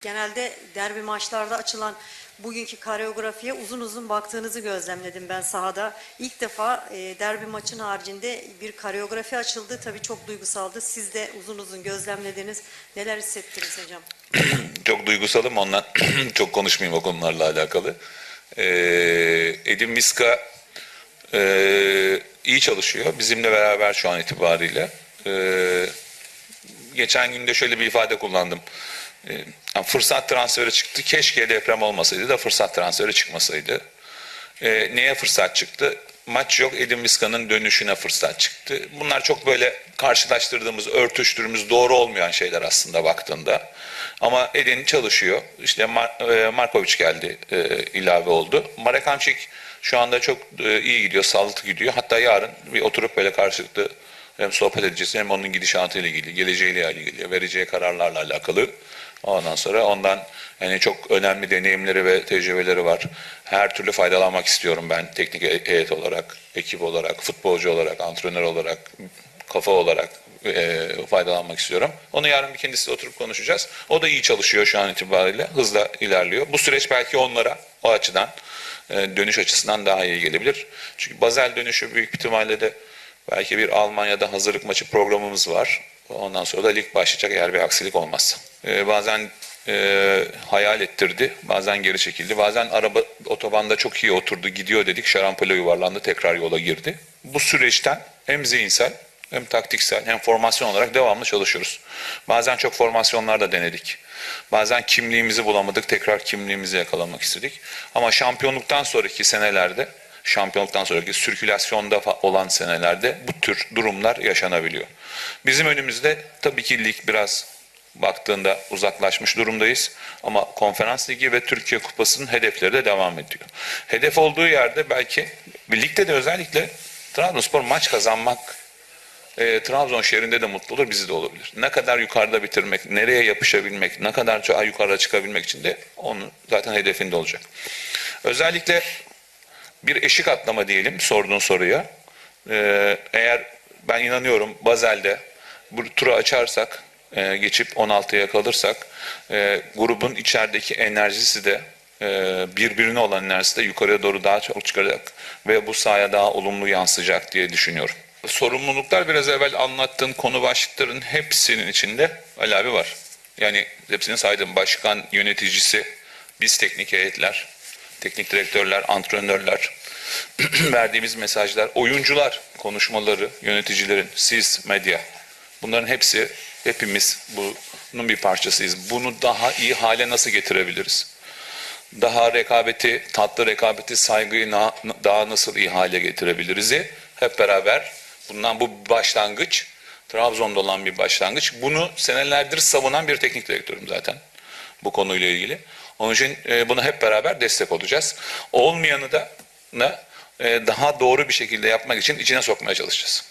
Genelde derbi maçlarda açılan bugünkü koreografiye uzun uzun baktığınızı gözlemledim ben sahada. İlk defa e, derbi maçın haricinde bir koreografi açıldı. Tabii çok duygusaldı. Siz de uzun uzun gözlemlediniz. Neler hissettiniz hocam? Çok duygusalım ondan çok konuşmayayım o konularla alakalı. Ee, Edin Miska e, iyi çalışıyor. Bizimle beraber şu an itibariyle. Ee, geçen günde şöyle bir ifade kullandım. Yani fırsat transferi çıktı. Keşke deprem olmasaydı da fırsat transferi çıkmasaydı. Ee, neye fırsat çıktı? Maç yok Edin Miska'nın dönüşüne fırsat çıktı. Bunlar çok böyle karşılaştırdığımız, örtüştürdüğümüz doğru olmayan şeyler aslında baktığında. Ama Edin çalışıyor. İşte Mar- e, Markovic geldi, e, ilave oldu. Marek Hamšík şu anda çok e, iyi gidiyor, sağlıklı gidiyor. Hatta yarın bir oturup böyle karşılıklı hem sohbet edeceğiz hem onun gidişatıyla ilgili, geleceğiyle ilgili, vereceği kararlarla alakalı. Ondan sonra ondan yani çok önemli deneyimleri ve tecrübeleri var. Her türlü faydalanmak istiyorum ben teknik he- heyet olarak, ekip olarak, futbolcu olarak, antrenör olarak, kafa olarak e, faydalanmak istiyorum. Onu yarın bir kendisiyle oturup konuşacağız. O da iyi çalışıyor şu an itibariyle. Hızla ilerliyor. Bu süreç belki onlara o açıdan e, dönüş açısından daha iyi gelebilir. Çünkü Basel dönüşü büyük ihtimalle de belki bir Almanya'da hazırlık maçı programımız var. Ondan sonra da lig başlayacak eğer bir aksilik olmazsa. Ee, bazen e, hayal ettirdi, bazen geri çekildi. Bazen araba otobanda çok iyi oturdu, gidiyor dedik. Şarampole yuvarlandı, tekrar yola girdi. Bu süreçten hem zihinsel hem taktiksel hem formasyon olarak devamlı çalışıyoruz. Bazen çok formasyonlar da denedik. Bazen kimliğimizi bulamadık, tekrar kimliğimizi yakalamak istedik. Ama şampiyonluktan sonraki senelerde, şampiyonluktan sonraki sirkülasyonda olan senelerde bu tür durumlar yaşanabiliyor. Bizim önümüzde tabii ki lig biraz baktığında uzaklaşmış durumdayız. Ama konferans ligi ve Türkiye kupasının hedefleri de devam ediyor. Hedef olduğu yerde belki ligde de özellikle Trabzonspor maç kazanmak e, Trabzon şehrinde de mutlu olur, bizi de olabilir. Ne kadar yukarıda bitirmek, nereye yapışabilmek, ne kadar daha yukarıda çıkabilmek için de onun zaten hedefinde olacak. Özellikle bir eşik atlama diyelim sorduğun soruya. Ee, eğer ben inanıyorum Bazel'de bu turu açarsak, e, geçip 16'ya kalırsak e, grubun içerideki enerjisi de e, birbirine olan enerjisi de yukarıya doğru daha çok çıkacak ve bu sahaya daha olumlu yansıyacak diye düşünüyorum. Sorumluluklar biraz evvel anlattığın konu başlıkların hepsinin içinde Ali abi var. Yani hepsini saydım. Başkan, yöneticisi, biz teknik heyetler, teknik direktörler, antrenörler, verdiğimiz mesajlar, oyuncular, konuşmaları, yöneticilerin, siz, medya. Bunların hepsi hepimiz bunun bir parçasıyız. Bunu daha iyi hale nasıl getirebiliriz? Daha rekabeti, tatlı rekabeti, saygıyı daha nasıl iyi hale getirebiliriz'i hep beraber bundan bu başlangıç Trabzon'da olan bir başlangıç. Bunu senelerdir savunan bir teknik direktörüm zaten bu konuyla ilgili. Onun için e, buna hep beraber destek olacağız. Olmayanı da e, daha doğru bir şekilde yapmak için içine sokmaya çalışacağız.